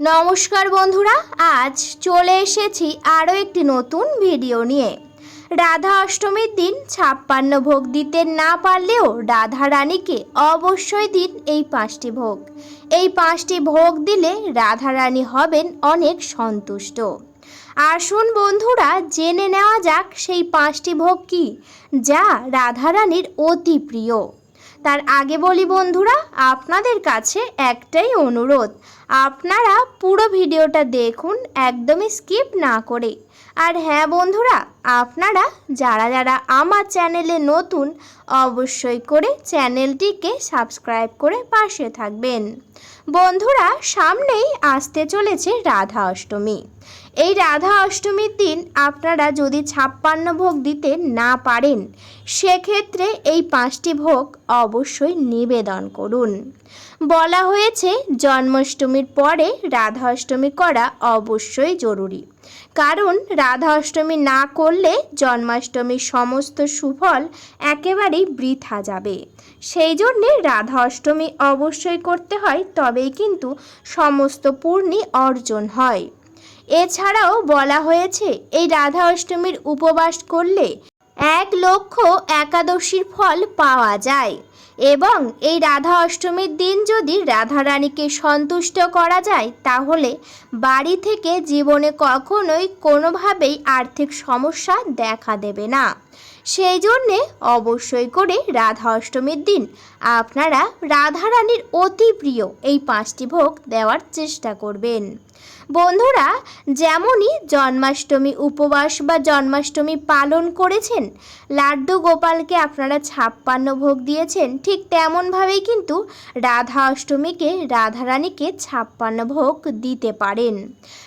নমস্কার বন্ধুরা, আজ চলে এসেছি আরও একটি নতুন ভিডিও নিয়ে। রাধা অষ্টমীর দিন ছাপ্পান্ন ভোগ দিতে না পারলেও রাধা রানীকে অবশ্যই দিন এই পাঁচটি ভোগ। এই পাঁচটি ভোগ দিলে রাধা রানী হবেন অনেক সন্তুষ্ট। আসুন বন্ধুরা, জেনে নেওয়া যাক সেই পাঁচটি ভোগ কি, যা রাধা রানীর অতি প্রিয়। তার আগে বলি বন্ধুরা, আপনাদের কাছে একটাই অনুরোধ। আপনারা পুরো ভিডিওটা দেখুন, একদমই স্কিপ না করে। আর হ্যাঁ বন্ধুরা, আপনারা যারা যারা আমার চ্যানেলে নতুন, অবশ্যই করে চ্যানেলটিকে সাবস্ক্রাইব করে পাশে থাকবেন। বন্ধুরা, সামনেই আসতে চলেছে রাধা অষ্টমী। এই রাধা অষ্টমীর দিন আপনারা যদি ছাপ্পান্ন ভোগ দিতে না পারেন, সেক্ষেত্রে এই পাঁচটি ভোগ অবশ্যই নিবেদন করুন। বলা হয়েছে, জন্মাষ্টমীর পরে রাধা অষ্টমী করা অবশ্যই জরুরি। কারণ রাধা অষ্টমী না করলে জন্মাষ্টমীর সমস্ত সুফল একেবারেই বৃথা যাবে। সেই জন্যে রাধা অষ্টমী অবশ্যই করতে হয়, তবেই কিন্তু সমস্ত পূর্ণি অর্জন হয়। এছাড়াও বলা হয়েছে, এই রাধা অষ্টমীর উপবাস করলে এক লক্ষ একাদশীর ফল পাওয়া যায়। এবং এই রাধা অষ্টমীর দিন যদি রাধা রানীকে সন্তুষ্ট করা যায়, তাহলে বাড়ি থেকে জীবনে কখনোই কোনোভাবেই আর্থিক সমস্যা দেখা দেবে না। সেই জন্যে অবশ্যই করে রাধা অষ্টমীর দিন আপনারা রাধা রানীর অতি প্রিয় এই পাঁচটি ভোগ দেওয়ার চেষ্টা করবেন। বন্ধুরা, যেমনই জন্মাষ্টমী উপবাস বা জন্মাষ্টমী পালন করেছেন, লাড্ডু গোপালকে আপনারা ছাপ্পান্ন ভোগ দিয়েছেন, ঠিক তেমনভাবেই কিন্তু রাধা অষ্টমীকে রাধারানীকে ছাপ্পান্ন ভোগ দিতে পারেন।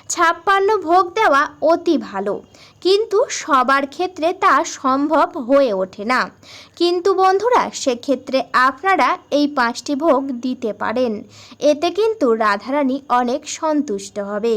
ছাপ্পান্ন ভোগ দেওয়া অতি ভালো। কিন্তু সবার ক্ষেত্রে তা সম্ভব হয়ে ওঠে না। কিন্তু বন্ধুরা, সেক্ষেত্রে আপনারা এই পাঁচটি ভোগ দিতে পারেন। এতে কিন্তু রাধারানী অনেক সন্তুষ্ট হবে।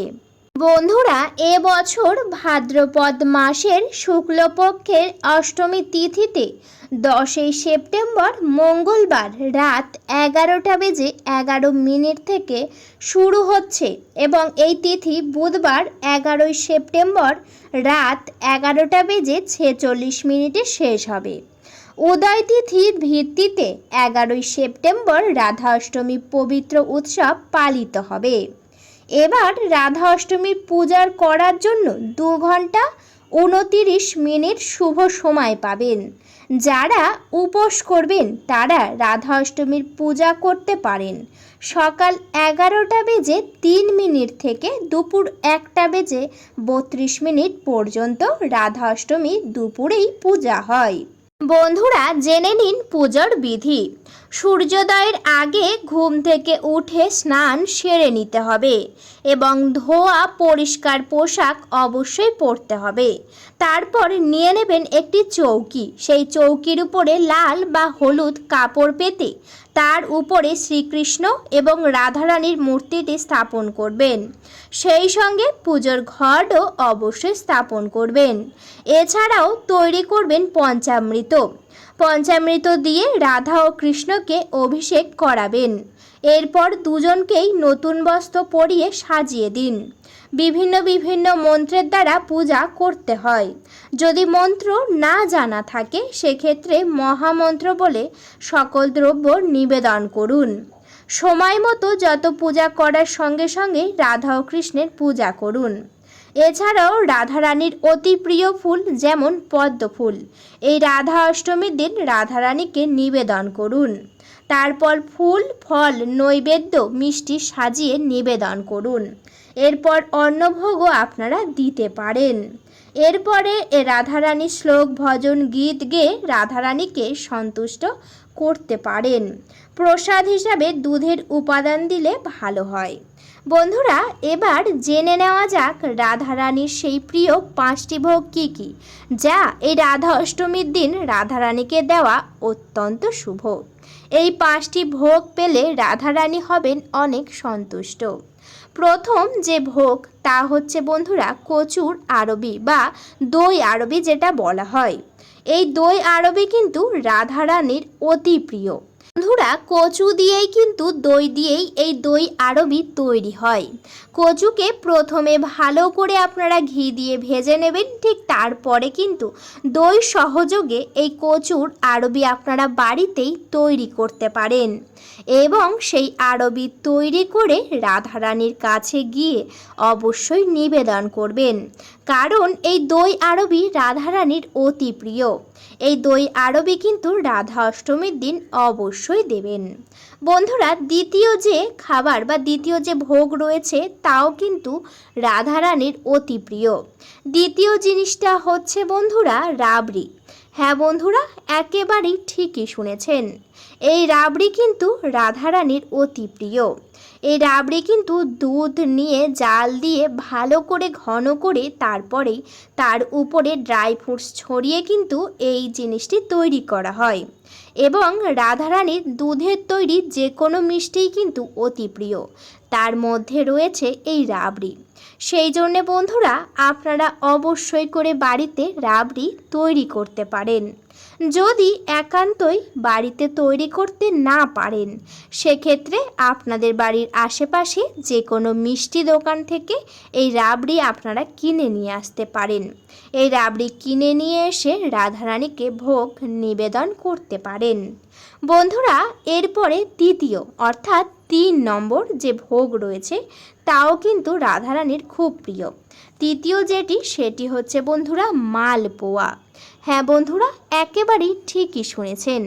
বন্ধুরা, এ বছর ভাদ্রপদ মাসের শুক্লপক্ষের অষ্টমী তিথিতে দশই সেপ্টেম্বর মঙ্গলবার রাত এগারোটা বেজে এগারো মিনিট থেকে শুরু হচ্ছে এবং এই তিথি বুধবার এগারোই সেপ্টেম্বর রাত এগারোটা বেজে ছেচল্লিশ মিনিটে শেষ হবে। উদয় তিথির ভিত্তিতে এগারোই সেপ্টেম্বর রাধা অষ্টমী পবিত্র উৎসব পালিত হবে। এবার রাধা অষ্টমীর পূজার করার জন্য দু ঘণ্টা উনতিরিশ মিনিট শুভ সময় পাবেন। যারা উপোস করবেন, তারা রাধা অষ্টমীর পূজা করতে পারেন। সকাল এগারোটা বেজে তিন মিনিট থেকে দুপুর একটা বেজে বত্রিশ মিনিট পর্যন্ত রাধা অষ্টমী দুপুরেই পূজা হয়। বন্ধুরা, জেনে নিন পুজোর বিধি। সূর্যোদয়ের আগে ঘুম থেকে উঠে স্নান সেরে নিতে হবে এবং ধোয়া, পরিষ্কার পোশাক অবশ্যই পরতে হবে। তারপর নিয়ে নেবেন একটি চৌকি। সেই চৌকির উপরে লাল বা হলুদ কাপড় পেতে তার উপরে শ্রীকৃষ্ণ এবং রাধারানীর মূর্তিটি স্থাপন করবেন। সেই সঙ্গে পুজোর ঘরও অবশ্যই স্থাপন করবেন। এছাড়াও তৈরি করবেন পঞ্চামৃত। পঞ্চামৃত দিয়ে রাধা ও কৃষ্ণকে অভিষেক করাবেন। এরপর দুজনকেই নতুন বস্ত্র পরিয়ে সাজিয়ে দিন। বিভিন্ন বিভিন্ন মন্ত্রের দ্বারা পূজা করতে হয়। যদি মন্ত্র না জানা থাকে, সেক্ষেত্রে মহামন্ত্র বলে সকল দ্রব্য নিবেদন করুন। সময় মতো যত পূজা করার সঙ্গে সঙ্গে রাধা ও কৃষ্ণের পূজা করুন। এছাড়াও রাধারানীর অতি প্রিয় ফুল যেমন পদ্ম ফুল। এই রাধা অষ্টমীর দিন রাধারানীকে নিবেদন করুন। তারপর ফুল, ফল, নৈবেদ্য, মিষ্টি সাজিয়ে নিবেদন করুন। এরপর অন্নভোগও আপনারা দিতে পারেন। এরপরে এ রাধারানী শ্লোক, ভজন, গীত গেয়ে রাধারানীকে সন্তুষ্ট করতে পারেন। প্রসাদ হিসাবে দুধের উপাদান দিলে ভালো হয়। বন্ধুরা, এবার জেনে নেওয়া যাক রাধারানীর সেই প্রিয় পাঁচটি ভোগ কী কী, যা এই রাধা অষ্টমীর দিন রাধারানীকে দেওয়া অত্যন্ত শুভ। এই পাঁচটি ভোগ পেলে রাধারানী হবেন অনেক সন্তুষ্ট। প্রথম যে ভোগ, তা হচ্ছে বন্ধুরা কচুর আরবি বা দই আরবি যেটা বলা হয়। এই দই আরবি কিন্তু রাধারানীর অতি প্রিয়। বন্ধুরা কচু দিয়েই কিন্তু দই দিয়েই এই দই আরবি তৈরি হয়। কচুকে প্রথমে ভালো করে আপনারা ঘি দিয়ে ভেজে নেবেন, ঠিক তারপরে কিন্তু দই সহযোগে এই কচুর আরবি আপনারা বাড়িতেই তৈরি করতে পারেন। এবং সেই আরবি তৈরি করে রাধারানীর কাছে গিয়ে অবশ্যই নিবেদন করবেন। কারণ এই দই আরবি রাধারানীর অতি প্রিয়। এই দই আরবি কিন্তু রাধা অষ্টমীর দিন অবশ্যই দেবেন। বন্ধুরা, দ্বিতীয় যে খাবার বা দ্বিতীয় যে ভোগ রয়েছে, তাও কিন্তু রাধারানীর অতি প্রিয়। দ্বিতীয় জিনিসটা হচ্ছে বন্ধুরা, রাবড়ি। হ্যাঁ বন্ধুরা, একেবারেই ঠিকই শুনেছেন। এই রাবড়ি কিন্তু রাধারানীর অতি প্রিয়। এই রাবড়ি কিন্তু দুধ নিয়ে জাল দিয়ে ভালো করে ঘন করে তারপরেই তার উপরে ড্রাই ফ্রুটস ছড়িয়ে কিন্তু এই জিনিসটি তৈরি করা হয়। এবং রাধারানীর দুধের তৈরি যে কোনো মিষ্টিই কিন্তু অতি প্রিয়। তার মধ্যে রয়েছে এই রাবড়ি। সেই জন্যে বন্ধুরা, আপনারা অবশ্যই করে বাড়িতে রাবড়ি তৈরি করতে পারেন। যদি একান্তই বাড়িতে তৈরি করতে না পারেন, সেক্ষেত্রে আপনাদের বাড়ির আশেপাশে যে কোনো মিষ্টি দোকান থেকে এই রাবড়ি আপনারা কিনে নিয়ে আসতে পারেন। এই রাবড়ি কিনে নিয়ে এসে রাধারানীকে ভোগ নিবেদন করতে পারেন। বন্ধুরা, এরপরে তৃতীয়, অর্থাৎ তিন নম্বর যে ভোগ রয়েছে, তাও কিন্তু রাধারানীর খুব প্রিয়। তৃতীয় যেটি, সেটি হচ্ছে বন্ধুরা মালপোয়া। হ্যাঁ বন্ধুরা, একেবারেই ঠিকই শুনেছেন।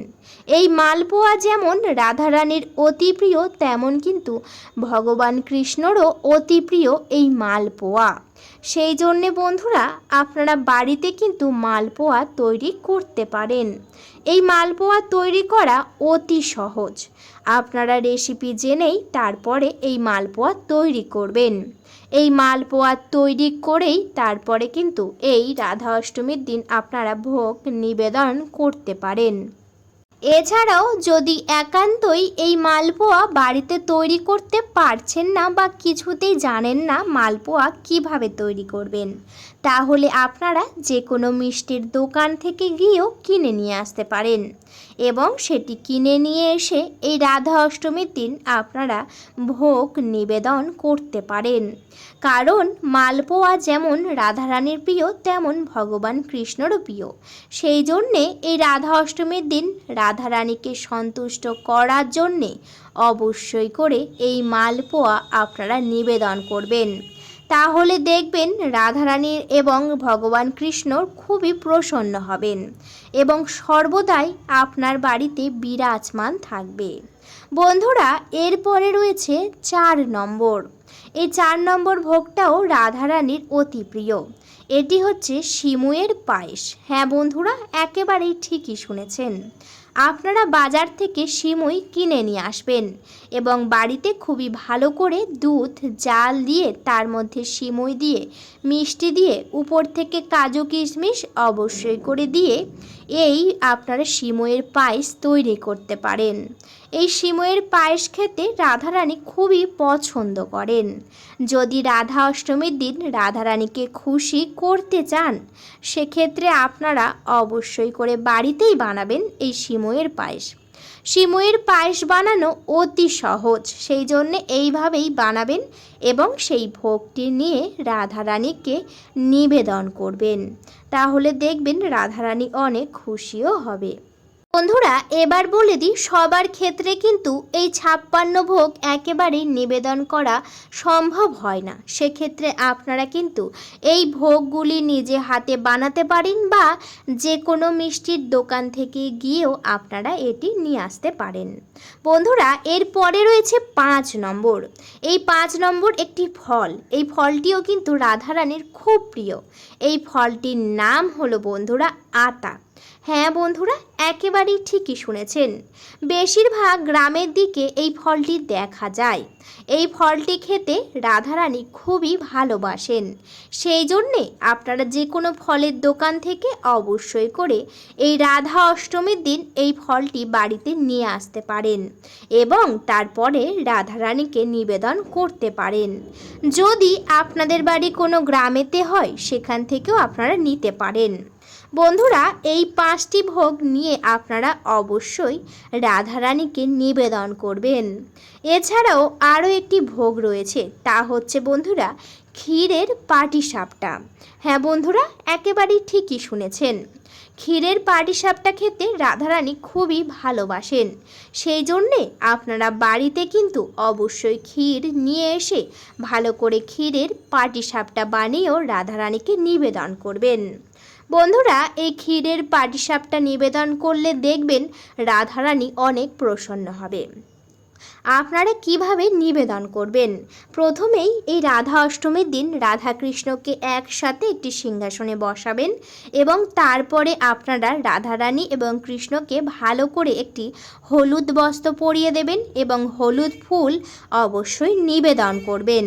এই মালপোয়া যেমন রাধারানীর অতি প্রিয়, তেমন কিন্তু ভগবান কৃষ্ণরও অতি প্রিয় এই মালপোয়া। সেই জন্যে বন্ধুরা, আপনারা বাড়িতে কিন্তু মালপোয়া তৈরি করতে পারেন। এই মালপোয়া তৈরি করা অতি সহজ। আপনারা রেসিপি জেনেই তারপরে এই মালপোয়া তৈরি করবেন। এই মালপোয়া তৈরি করেই তারপরে কিন্তু এই রাধা অষ্টমীর দিন আপনারা ভোগ নিবেদন করতে পারেন। এছাড়াও যদি একান্তই এই মালপোয়া বাড়িতে তৈরি করতে পারছেন না বা কিছুতেই জানেন না মালপোয়া কীভাবে তৈরি করবেন, তাহলে আপনারা যে কোনো মিষ্টির দোকান থেকে গিয়েও কিনে নিয়ে আসতে পারেন এবং সেটি কিনে নিয়ে এসে এই রাধা অষ্টমীর দিন আপনারা ভোগ নিবেদন করতে পারেন। কারণ মালপোয়া যেমন রাধারানীর প্রিয়, তেমন ভগবান কৃষ্ণরও প্রিয়। সেই জন্যে এই রাধা অষ্টমীর দিন রাধারানীকে সন্তুষ্ট করার জন্যে অবশ্যই করে এই মালপোয়া আপনারা নিবেদন করবেন। তাহলে দেখবেন রাধারানীর এবং ভগবান কৃষ্ণর খুবই প্রসন্ন হবেন এবং সর্বদাই আপনার বাড়িতে বিরাজমান থাকবে। বন্ধুরা, এরপরে রয়েছে চার নম্বর। এই চার নম্বর ভোগটাও রাধারানীর অতি প্রিয়। এটি হচ্ছে শিমুয়ের পায়েস। হ্যাঁ বন্ধুরা, একেবারেই ঠিকই শুনেছেন। আপনারা বাজার থেকে সিমুই কিনে নিয়ে আসবেন এবং বাড়িতে খুবই ভালো করে দুধ, জাল দিয়ে তার মধ্যে সিমুই দিয়ে, মিষ্টি দিয়ে উপর থেকে কাজু কিশমিশ অবশ্যই করে দিয়ে এই আপনারা সিমইয়ের পায়েস তৈরি করতে পারেন। এই সিমইয়ের পায়েস খেতে রাধারানী খুবই পছন্দ করেন। যদি রাধা অষ্টমীর দিন রাধারানীকে খুশি করতে চান, সেক্ষেত্রে আপনারা অবশ্যই করে বাড়িতেই বানাবেন এই সিমইয়ের পায়েস। সিমইয়ের পায়েস বানানো অতি সহজ, সেই জন্যে এইভাবেই বানাবেন এবং সেই ভোগটি নিয়ে রাধারানীকে নিবেদন করবেন। তাহলে দেখবেন রাধারানী অনেক খুশিও হবে। বন্ধুরা, এবার বলে দিই, সবার ক্ষেত্রে কিন্তু এই ছাপ্পান্ন ভোগ একেবারেই নিবেদন করা সম্ভব হয় না। সেক্ষেত্রে আপনারা কিন্তু এই ভোগগুলি নিজে হাতে বানাতে পারেন বা যে কোনো মিষ্টির দোকান থেকে গিয়েও আপনারা এটি নিয়ে আসতে পারেন। বন্ধুরা, এর পরে রয়েছে পাঁচ নম্বর। এই পাঁচ নম্বর একটি ফল। এই ফলটিও কিন্তু রাধারানীর খুব প্রিয়। এই ফলটির নাম হলো বন্ধুরা, আতা। হ্যাঁ বন্ধুরা, একেবারেই ঠিকই শুনেছেন। বেশিরভাগ গ্রামের দিকে এই ফলটি দেখা যায়। এই ফলটি খেতে রাধারানী খুবই ভালোবাসেন। সেই জন্যে আপনারা যে কোনো ফলের দোকান থেকে অবশ্যই করে এই রাধা অষ্টমীর দিন এই ফলটি বাড়িতে নিয়ে আসতে পারেন এবং তারপরে রাধারানীকে নিবেদন করতে পারেন। যদি আপনাদের বাড়ি কোনো গ্রামেতে হয়, সেখান থেকেও আপনারা নিতে পারেন। বন্ধুরা, এই পাঁচটি ভোগ নিয়ে আপনারা অবশ্যই রাধারানীকে নিবেদন করবেন। এছাড়াও আরও একটি ভোগ রয়েছে, তা হচ্ছে বন্ধুরা, ক্ষীরের পাটিসাপটা। হ্যাঁ বন্ধুরা, একেবারেই ঠিকই শুনেছেন। ক্ষীরের পাটিসাপটা খেতে রাধারানী খুবই ভালোবাসেন। সেই জন্যে আপনারা বাড়িতে কিন্তু অবশ্যই ক্ষীর নিয়ে এসে ভালো করে ক্ষীরের পাটিসাপটা বানিয়েও রাধারানীকে নিবেদন করবেন। বন্ধুরা এই ক্ষীরের পাটিসাপটা নিবেদন করলে দেখবেন রাধারানী অনেক প্রসন্ন হবে। আপনারা কীভাবে নিবেদন করবেন? প্রথমেই এই রাধা অষ্টমীর দিন রাধা কৃষ্ণকে একসাথে একটি সিংহাসনে বসাবেন এবং তারপরে আপনারা রাধারানী এবং কৃষ্ণকে ভালো করে একটি হলুদ বস্ত্র পরিয়ে দেবেন এবং হলুদ ফুল অবশ্যই নিবেদন করবেন।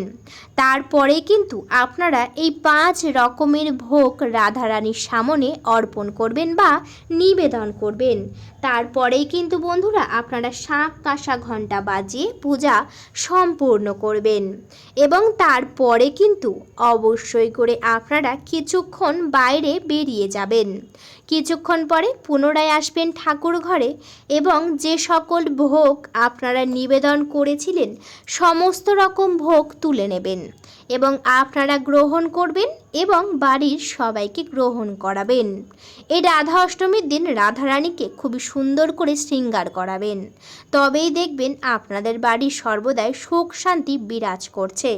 তারপরে কিন্তু আপনারা এই পাঁচ রকমের ভোগ রাধারানীর সামনে অর্পণ করবেন বা নিবেদন করবেন। তারপরেই কিন্তু বন্ধুরা আপনারা শাঁখ কাঁসা ঘণ্টা ঘণ্টা বাজিয়ে পূজা সম্পূর্ণ করবেন। এবং তারপরে কিন্তু অবশ্যই করে আপনারা কিছুক্ষণ বাইরে বেরিয়ে যাবেন। কিছুক্ষণ পরে পুনরায় আসবেন ঠাকুর ঘরে এবং যে সকল ভোগ আপনারা নিবেদন করেছিলেন, সমস্ত রকম ভোগ তুলে নেবেন এবং আপনারা গ্রহণ করবেন এবং বাড়ির সবাইকে গ্রহণ করাবেন। এই রাধা অষ্টমীর দিন রাধারানীকে খুবই সুন্দর করে শৃঙ্গার করাবেন। তবেই দেখবেন আপনাদের বাড়ি সর্বদাই সুখ শান্তি বিরাজ করছে।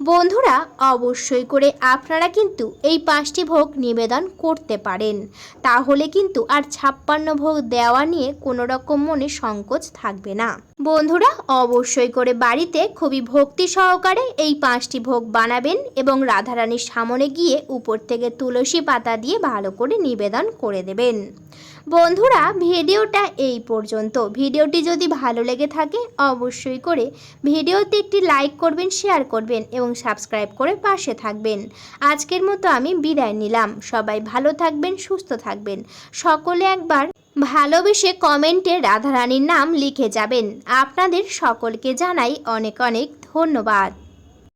বন্ধুরা, অবশ্যই করে আপনারা কিন্তু এই পাঁচটি ভোগ নিবেদন করতে পারেন। তাহলে কিন্তু আর ছাপ্পান্ন ভোগ দেওয়া নিয়ে কোনো রকম মনে সংকোচ থাকবে না। বন্ধুরা, অবশ্যই করে বাড়িতে খুবই ভক্তি সহকারে এই পাঁচটি ভোগ বানাবেন এবং রাধারানীর সামনে গিয়ে উপর থেকে তুলসী পাতা দিয়ে ভালো করে নিবেদন করে দেবেন। বন্ধুরা, ভিডিওটা এই পর্যন্ত। ভিডিওটি যদি ভালো লেগে থাকে, অবশ্যই করে ভিডিওতে একটি লাইক করবেন শেয়ার করবেন এবং সাবস্ক্রাইব করে পাশে থাকবেন। আজকের মতো আমি বিদায় নিলাম। সবাই ভালো থাকবেন, সুস্থ থাকবেন। সকলে একবার ভালোবেসে কমেন্টে রাধারানীর নাম লিখে যাবেন। আপনাদের সকলকে জানাই অনেক অনেক ধন্যবাদ।